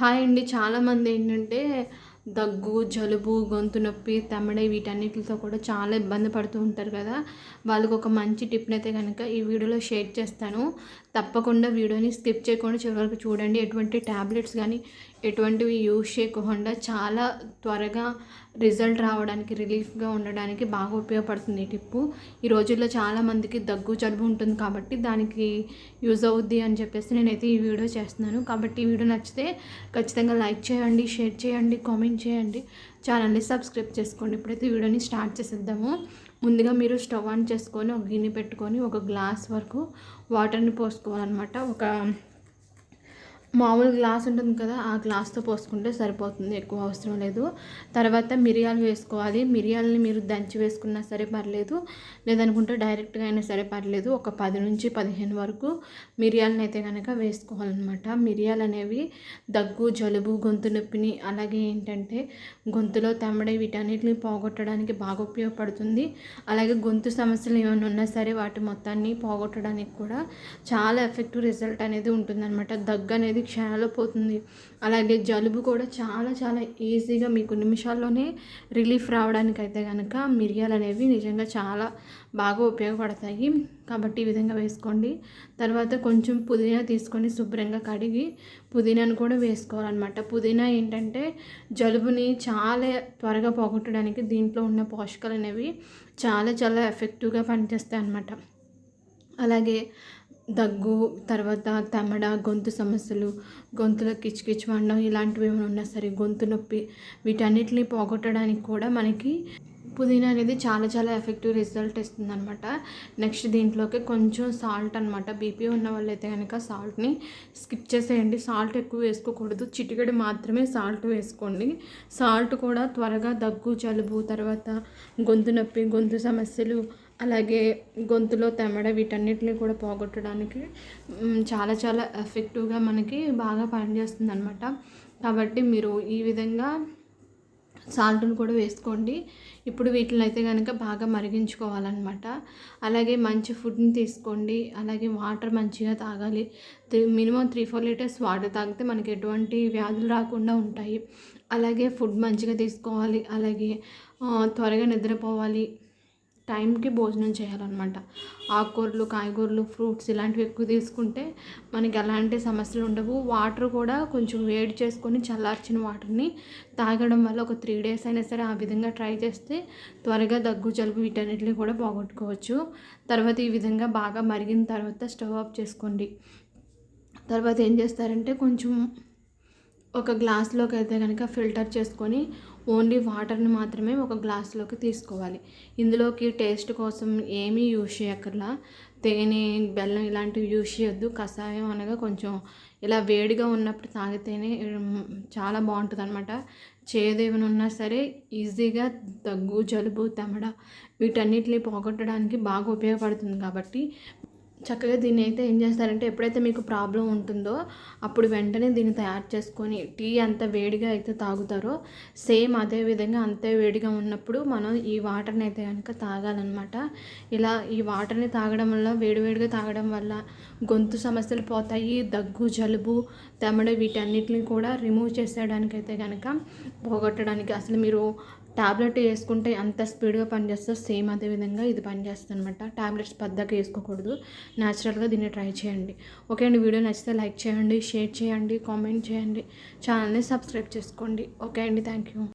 Hi అండి. చాలామంది ఏంటంటే దగ్గు జలుబు గొంతు నొప్పి తమిడ వీటన్నిటితో కూడా చాలా ఇబ్బంది పడుతూ ఉంటారు కదా. వాళ్ళకు ఒక మంచి టిప్ని అయితే కనుక ఈ వీడియోలో షేర్ చేస్తాను. తప్పకుండా వీడియోని స్కిప్ చేయకుండా చివరి వరకు చూడండి. ఎటువంటి ట్యాబ్లెట్స్ కానీ ఎటువంటివి యూజ్ చేయకుండా చాలా త్వరగా రిజల్ట్ రావడానికి రిలీఫ్గా ఉండడానికి బాగా ఉపయోగపడుతుంది ఈ టిప్పు. ఈ రోజుల్లో చాలామందికి దగ్గు జలుబు ఉంటుంది కాబట్టి దానికి యూజ్ అవుద్ది అని చెప్పేసి నేనైతే ఈ వీడియో చేస్తున్నాను. కాబట్టి ఈ వీడియో నచ్చితే ఖచ్చితంగా లైక్ చేయండి షేర్ చేయండి కామెంట్ చేయండి. ఛానల్ని సబ్స్క్రైబ్ చేసుకోండి. ఇప్పుడైతే వీడియోని స్టార్ట్ చేసేద్దాము. ముందుగా మీరు స్టవ్ ఆన్ చేసుకొని ఒక గిన్నె పెట్టుకొని ఒక గ్లాస్ వరకు వాటర్ని పోసుకోవాలన్నమాట. ఒక మామూలు గ్లాస్ ఉంటుంది కదా ఆ గ్లాస్తో పోసుకుంటే సరిపోతుంది ఎక్కువ అవసరం లేదు. తర్వాత మిరియాలు వేసుకోవాలి. మిరియాలని మీరు దంచి వేసుకున్నా సరే పర్లేదు లేదనుకుంటే డైరెక్ట్గా అయినా సరే పర్లేదు. ఒక పది నుంచి పదిహేను వరకు మిరియాలను అయితే కనుక వేసుకోవాలన్నమాట. మిరియాలు అనేవి దగ్గు జలుబు గొంతు నొప్పిని అలాగే ఏంటంటే గొంతులో తెమ్మడే వీటన్నిటిని పోగొట్టడానికి బాగా ఉపయోగపడుతుంది. అలాగే గొంతు సమస్యలు ఏమైనా ఉన్నా సరే వాటి మొత్తాన్ని పోగొట్టడానికి కూడా చాలా ఎఫెక్టివ్ రిజల్ట్ అనేది ఉంటుందన్నమాట. దగ్గు అనేది అనేది క్షణాల్లో పోతుంది. అలాగే జలుబు కూడా చాలా చాలా ఈజీగా మీకు నిమిషాల్లోనే రిలీఫ్ రావడానికి అయితే కనుక మిరియాలు అనేవి నిజంగా చాలా బాగా ఉపయోగపడతాయి. కాబట్టి ఈ విధంగా వేసుకోండి. తర్వాత కొంచెం పుదీనా తీసుకొని శుభ్రంగా కడిగి పుదీనాను కూడా వేసుకోవాలన్నమాట. పుదీనా ఏంటంటే జలుబుని చాలా త్వరగా పోగొట్టడానికి దీంట్లో ఉన్న పోషకాలు అనేవి చాలా చాలా ఎఫెక్టివ్గా పనిచేస్తాయి అన్నమాట అలాగే దగ్గు తర్వాత తమడ గొంతు సమస్యలు గొంతులో కిచకిచ్ వండడం ఇలాంటివి ఏమైనా ఉన్నా సరే గొంతు నొప్పి వీటన్నిటిని పోగొట్టడానికి కూడా మనకి పుదీనా అనేది చాలా చాలా ఎఫెక్టివ్ రిజల్ట్ ఇస్తుంది అనమాట నెక్స్ట్ దీంట్లోకి కొంచెం సాల్ట్ అనమాట బీపీ ఉన్న వాళ్ళైతే కనుక సాల్ట్ని స్కిప్ చేసేయండి. సాల్ట్ ఎక్కువ వేసుకోకూడదు. చిటికెడు మాత్రమే సాల్ట్ వేసుకోండి. సాల్ట్ కూడా త్వరగా దగ్గు జలుబు తర్వాత గొంతు నొప్పి గొంతు సమస్యలు అలాగే గొంతులో తెమ్మడ వీటన్నిటిని కూడా పోగొట్టడానికి చాలా చాలా ఎఫెక్టివ్గా మనకి బాగా పనిచేస్తుంది అనమాట కాబట్టి మీరు ఈ విధంగా సాల్ట్ను కూడా వేసుకోండి. ఇప్పుడు వీటిని అయితే కనుక బాగా మరిగించుకోవాలన్నమాట. అలాగే మంచి ఫుడ్ని తీసుకోండి. అలాగే వాటర్ మంచిగా తాగాలి. Minimum three four litres water తాగితే మనకి ఎటువంటి వ్యాధులు రాకుండా ఉంటాయి. అలాగే ఫుడ్ మంచిగా తీసుకోవాలి. అలాగే త్వరగా నిద్రపోవాలి. టైంకి భోజనం చేయాలన్నమాట. ఆకుకూరలు కాయగూరలు ఫ్రూట్స్ ఇలాంటివి ఎక్కువ తీసుకుంటే మనకి ఎలాంటి సమస్యలు ఉండవు. వాటర్ కూడా కొంచెం వేడి చేసుకొని చల్లార్చిన వాటర్ని తాగడం వల్ల ఒక త్రీ డేస్ అయినా సరే ఆ విధంగా ట్రై చేస్తే త్వరగా దగ్గు జలుబు వీటన్నిటిని కూడా పోగొట్టుకోవచ్చు. తర్వాత ఈ విధంగా బాగా మరిగిన తర్వాత స్టవ్ ఆఫ్ చేసుకోండి. తర్వాత ఏం చేస్తారంటే కొంచెం ఒక గ్లాస్లోకి అయితే కనుక ఫిల్టర్ చేసుకొని ఓన్లీ వాటర్ని మాత్రమే ఒక గ్లాస్లోకి తీసుకోవాలి. ఇందులోకి టేస్ట్ కోసం ఏమీ యూజ్ చేయక్కర్లా. తేనె బెల్లం ఇలాంటివి యూజ్ చేయొద్దు. కషాయం అనగా కొంచెం ఇలా వేడిగా ఉన్నప్పుడు తాగితేనే చాలా బాగుంటుంది అనమాట చేదేమైనా ఉన్నా సరే ఈజీగా దగ్గు జలుబు తెమడ వీటన్నిటిని పోగొట్టడానికి బాగా ఉపయోగపడుతుంది కాబట్టి చక్కగా దీన్ని అయితే ఏం చేస్తారంటే ఎప్పుడైతే మీకు ప్రాబ్లం ఉంటుందో అప్పుడు వెంటనే దీన్ని తయారు చేసుకొని టీ అంత వేడిగా అయితే తాగుతారో సేమ్ అదే విధంగా అంతే వేడిగా ఉన్నప్పుడు మనం ఈ వాటర్ని అయితే కనుక తాగాలన్నమాట. ఇలా ఈ వాటర్ని తాగడం వల్ల వేడివేడిగా తాగడం వల్ల గొంతు సమస్యలు పోతాయి దగ్గు జలుబు తెమడ వీటన్నిటిని కూడా రిమూవ్ చేసేయడానికి అయితే కనుక పోగొట్టడానికి అసలు మీరు ట్యాబ్లెట్ వేసుకుంటే అంత స్పీడ్గా పనిచేస్తుంది సేమ్ అదే విధంగా ఇది పనిచేస్తుంది అనమాట ట్యాబ్లెట్స్ పెద్దగా వేసుకోకూడదు. న్యాచురల్గా దీన్ని ట్రై చేయండి. ఓకే అండి వీడియో నచ్చితే లైక్ చేయండి షేర్ చేయండి కామెంట్ చేయండి. ఛానల్ని సబ్స్క్రైబ్ చేసుకోండి. ఓకే అండి థ్యాంక్ యూ.